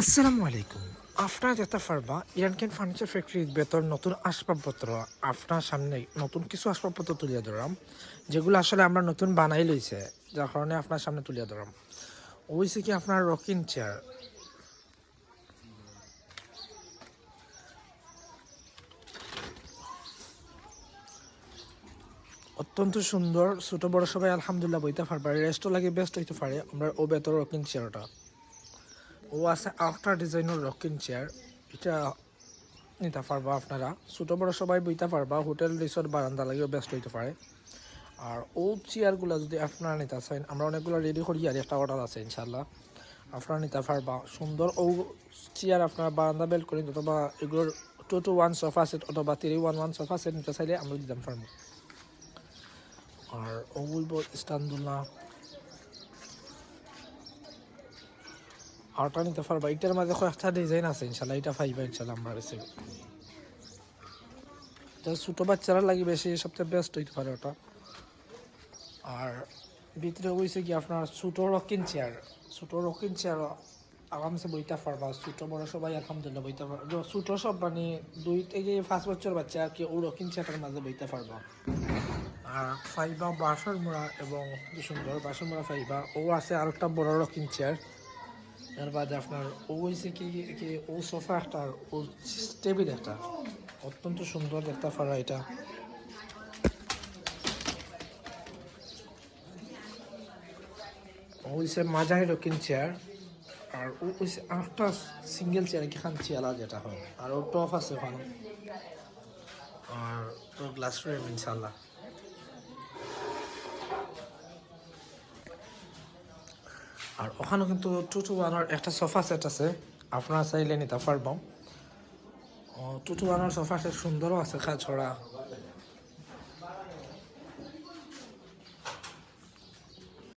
আসসালামু আলাইকুম। আপনার যেতে পারবা ইরানকেন ফার্নিচার ফ্যাক্টরির ভেতর নতুন আসবাবপত্র। আপনার সামনে নতুন কিছু আসবাবপত্র তুলিয়ে ধরাম, যেগুলো আসলে আমরা নতুন বানাই লইছে, যার কারণে আপনার সামনে তুলিয়া ধরাম। ওইছে কি আপনার রকিং চেয়ার অত্যন্ত সুন্দর, ছোট বড় সবাই আলহামদুলিল্লাহ বইতে পারবে রেস্টও লাগে বেস্ট হইতে পারে, আমরা ও ভেতর রকিং চেয়ারটা ও আছে আফটার ডিজাইনের রকিং চেয়ার এটা নিতে পারবা আপনারা। ছোটো বড় সবাই বইতে পারবা। হোটেল রিসোর্ট বারান্দা লাগেও ব্যস্ত হইতে পারে। আর ও চেয়ারগুলো যদি আপনারা নিতে চান, আমরা অনেকগুলো রেডি করি আর একটা অর্ডার আছে ইনশাল্লাহ আপনারা নিতে পারবা। সুন্দর ও চেয়ার আপনারা বারান্দা বেল্ট করে অথবা এগুলোর two two one sofa set অথবা three one one sofa set নিতে চাইলে আমরা দিতে পারব। আর ও বলব আরটা নিতে পারবা। এটার মাঝে কয়েকটা ডিজাইন আছে, ইনশাল্লাহ। এটা পাইবা, ইনশাল্লাহ, আমরা কাছে ছোটো বাচ্চারা লাগি বেশি সবচেয়ে বেস্ট হইতে পারে ওটা। আর ভিতরে হয়েছে কি আপনার ছোটো রকিং চেয়ার ছোটো রকিং চেয়ার আরামসে বইতে পারবা। ছোটো, বড় সবাই আলহামদুলিল্লাহ বইতে পারবা ছোটো সব মানে দুই থেকে পাঁচ বছর বাচ্চা আর কি, ও রকিং চেয়ারটার মাঝে বইতে পারবা। আর ফাইবা বাসর মোড়া এবং সুন্দর বাসর মোড়া ফাইবা ও আছে আর একটা বড় রকিং চেয়ার এর বাদে আপনার ও হয়েছে কি কি ও সোফা একটা, ও টেবিল একটা। অত্যন্ত সুন্দর দেখতে পারা এটা। হয়েছে মাঝারি রকিং চেয়ার আর ও হয়েছে আটটা সিঙ্গেল চেয়ার এখান চেয়ার যেটা হয়। আর ও টপ আছে ওখানে। আর গ্লাস ফ্রেম ইনশাল্লাহ আর ওখানে কিন্তু টু টু ওয়ানের একটা সোফা সেট আছে। আপনারা চাইলে নিতে পারব। টু টু ওয়ানের সোফা সেট সুন্দরও আছে খা ছড়া